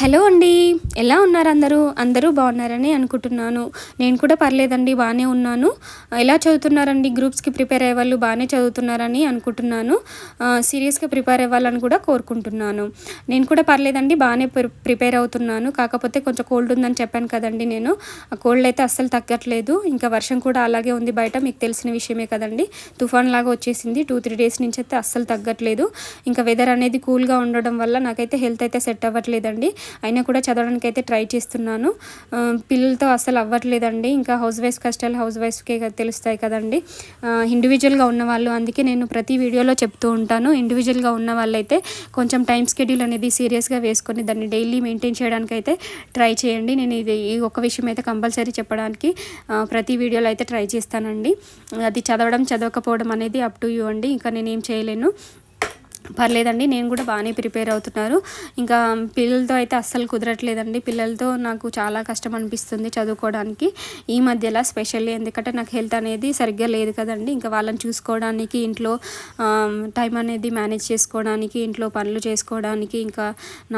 Hello అండి. ఎలా ఉన్నారు అందరూ? అందరూ బాగున్నారని అనుకుంటున్నాను. నేను కూడా పర్లేదండి బాగానే ఉన్నాను. ఎలా చదువుతున్నారండి? గ్రూప్స్కి ప్రిపేర్ అయ్యే వాళ్ళు బాగానే చదువుతున్నారని అనుకుంటున్నాను. సీరియస్గా ప్రిపేర్ అవ్వాలని కూడా కోరుకుంటున్నాను. నేను కూడా పర్లేదండి బాగానే ప్రిపేర్ అవుతున్నాను. కాకపోతే కొంచెం కోల్డ్ ఉందని చెప్పాను కదండి నేను. ఆ కోల్డ్ అయితే అస్సలు తగ్గట్లేదు. ఇంకా వర్షం కూడా అలాగే ఉంది బయట మీకు తెలిసిన విషయమే కదండి. తుఫాన్ లాగా వచ్చేసింది. టూ త్రీ డేస్ నుంచి అయితే అస్సలు తగ్గట్లేదు. ఇంకా వెదర్ అనేది కూల్గా ఉండడం వల్ల నాకైతే హెల్త్ అయితే సెట్ అవ్వట్లేదండి. అయినా కూడా చదవడానికి అయితే ట్రై చేస్తున్నాను. పిల్లలతో అసలు అవ్వట్లేదండి. ఇంకా హౌస్ వైఫ్ కష్టాలు హౌస్ వైఫ్కే తెలుస్తాయి కదండి. ఇండివిజువల్గా ఉన్న వాళ్ళు అందుకే నేను ప్రతి వీడియోలో చెప్తూ ఉంటాను. ఇండివిజువల్గా ఉన్న వాళ్ళైతే కొంచెం టైం స్కెడ్యూల్ అనేది సీరియస్గా వేసుకొని దాన్ని డైలీ మెయింటైన్ చేయడానికి అయితే ట్రై చేయండి. నేను ఇది ఈ ఒక విషయం అయితే కంపల్సరీ చెప్పడానికి ప్రతి వీడియోలో అయితే ట్రై చేస్తానండి. అది చదవడం చదవకపోవడం అనేది అప్ టు యూ అండి. ఇంకా నేను ఏం చేయలేను. పర్లేదండి నేను కూడా బాగానే ప్రిపేర్ అవుతున్నారు. ఇంకా పిల్లలతో అయితే అస్సలు కుదరట్లేదండి. పిల్లలతో నాకు చాలా కష్టం అనిపిస్తుంది చదువుకోవడానికి. ఈ మధ్యలో స్పెషల్లీ ఎందుకంటే నాకు హెల్త్ అనేది సరిగ్గా లేదు కదండి. ఇంకా వాళ్ళని చూసుకోవడానికి ఇంట్లో టైం అనేది మేనేజ్ చేసుకోవడానికి ఇంట్లో పనులు చేసుకోవడానికి ఇంకా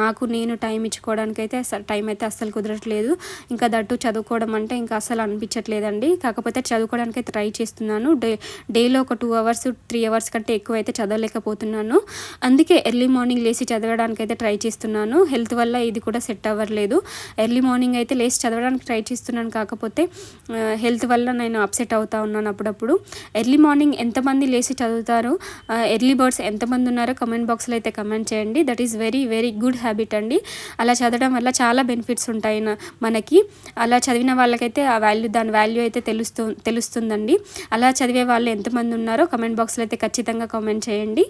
నాకు నేను టైం ఇచ్చుకోవడానికి అయితే టైం అయితే అస్సలు కుదరట్లేదు. ఇంకా దట్టు చదువుకోవడం అంటే ఇంకా అస్సలు అనిపించట్లేదండి. కాకపోతే చదువుకోవడానికి అయితే ట్రై చేస్తున్నాను. డే డేలో ఒక టూ అవర్స్ త్రీ అవర్స్ కంటే ఎక్కువ అయితే చదవలేకపోతున్నాను. అందుకే ఎర్లీ మార్నింగ్ లేచి చదవడానికి అయితే ట్రై చేస్తున్నాను. హెల్త్ వల్ల ఇది కూడా సెట్ అవ్వట్లేదు. ఎర్లీ మార్నింగ్ అయితే లేచి చదవడానికి ట్రై చేస్తున్నాను. కాకపోతే హెల్త్ వల్ల నేను అప్సెట్ అవుతా ఉన్నాను అప్పుడప్పుడు. ఎర్లీ మార్నింగ్ ఎంతమంది లేచి చదువుతారు? ఎర్లీ బర్డ్స్ ఎంతమంది ఉన్నారో కమెంట్ బాక్స్లో అయితే కమెంట్ చేయండి. That is very very good habit అండి. అలా చదవడం వల్ల చాలా బెనిఫిట్స్ ఉంటాయి మనకి. అలా చదివిన వాళ్ళకైతే ఆ వాల్యూ దాని వాల్యూ అయితే తెలుస్తూ తెలుస్తుందండి. అలా చదివే వాళ్ళు ఎంతమంది ఉన్నారో కమెంట్ బాక్స్లో అయితే ఖచ్చితంగా కామెంట్ చేయండి.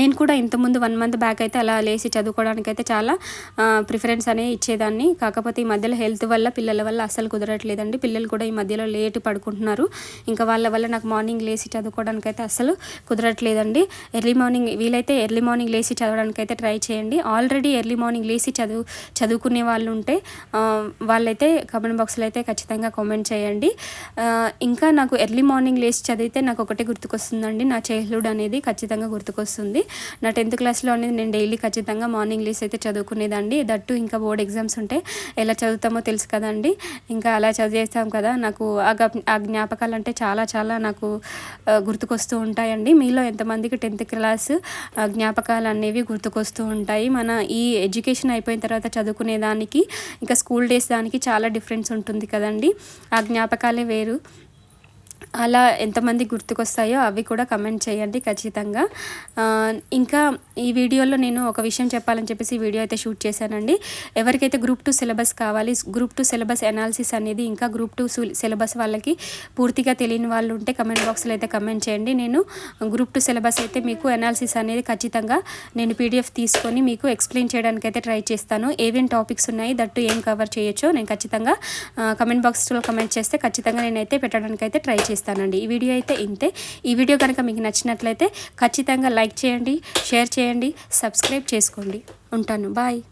నేను కూడా ఇంతకుముందు వన్ మంత్ బ్యాక్ అయితే అలా లేచి చదువుకోవడానికి అయితే చాలా ప్రిఫరెన్స్ అనేది ఇచ్చేదాన్ని. కాకపోతే ఈ మధ్యలో హెల్త్ వల్ల పిల్లల వల్ల అస్సలు కుదరట్లేదండి. పిల్లలు కూడా ఈ మధ్యలో లేట్ పడుకుంటున్నారు. ఇంకా వాళ్ళ వల్ల నాకు మార్నింగ్ లేచి చదువుకోవడానికి అయితే అస్సలు కుదరట్లేదండి. ఎర్లీ మార్నింగ్ వీలైతే ఎర్లీ మార్నింగ్ లేచి చదవడానికి అయితే ట్రై చేయండి. ఆల్రెడీ ఎర్లీ మార్నింగ్ లేచి చదువు చదువుకునే వాళ్ళు ఉంటే వాళ్ళైతే కమెంట్ బాక్స్లో అయితే ఖచ్చితంగా కామెంట్ చేయండి. ఇంకా నాకు ఎర్లీ మార్నింగ్ లేచి చదివితే నాకు ఒకటే గుర్తుకొస్తుందండి. నా చైల్డ్హుడ్ అనేది ఖచ్చితంగా గుర్తుకొస్తుంది. నా టెన్త్ క్లాస్లో అనేది నేను డైలీ ఖచ్చితంగా మార్నింగ్ లీస్ అయితే చదువుకునేదండి దట్టు ఇంకా బోర్డ్ ఎగ్జామ్స్ ఉంటే ఎలా చదువుతామో తెలుసు కదండి. ఇంకా అలా చదివేస్తాం కదా. నాకు ఆ జ్ఞాపకాలు అంటే చాలా చాలా నాకు గుర్తుకొస్తూ ఉంటాయండి. మీలో ఎంతమందికి టెన్త్ క్లాస్ జ్ఞాపకాలు అనేవి గుర్తుకొస్తూ ఉంటాయి? మన ఈ ఎడ్యుకేషన్ అయిపోయిన తర్వాత చదువుకునే దానికి ఇంకా స్కూల్ డేస్ దానికి చాలా డిఫరెన్స్ ఉంటుంది కదండి. ఆ జ్ఞాపకాలే వేరు. అలా ఎంతమంది గుర్తుకొస్తాయో అవి కూడా కమెంట్ చేయండి ఖచ్చితంగా. ఇంకా ఈ వీడియోలో నేను ఒక విషయం చెప్పాలని చెప్పేసి వీడియో అయితే షూట్ చేశానండి. ఎవరికైతే గ్రూప్ టూ సిలబస్ కావాలి గ్రూప్ టూ సిలబస్ అనాలిసిస్ అనేది ఇంకా గ్రూప్ టూ సిలబస్ వాళ్ళకి పూర్తిగా తెలియని వాళ్ళు ఉంటే కమెంట్ బాక్స్లో అయితే కమెంట్ చేయండి. నేను గ్రూప్ టూ సిలబస్ అయితే మీకు అనాలిసిస్ అనేది ఖచ్చితంగా నేను పీడిఎఫ్ తీసుకొని మీకు ఎక్స్ప్లెయిన్ చేయడానికి అయితే ట్రై చేస్తాను. ఏమేమి టాపిక్స్ ఉన్నాయి దట్టు ఏం కవర్ చేయొచ్చో నేను ఖచ్చితంగా కమెంట్ బాక్స్లో కమెంట్ చేస్తే ఖచ్చితంగా నేనైతే పెట్టడానికి అయితే ట్రై చేస్తాను. చేస్తానండి. ఈ వీడియో అయితే ఇంతే. ఈ వీడియో కనుక మీకు నచ్చినట్లయితే ఖచ్చితంగా లైక్ చేయండి షేర్ చేయండి సబ్స్క్రైబ్ చేసుకోండి. ఉంటాను. బాయ్.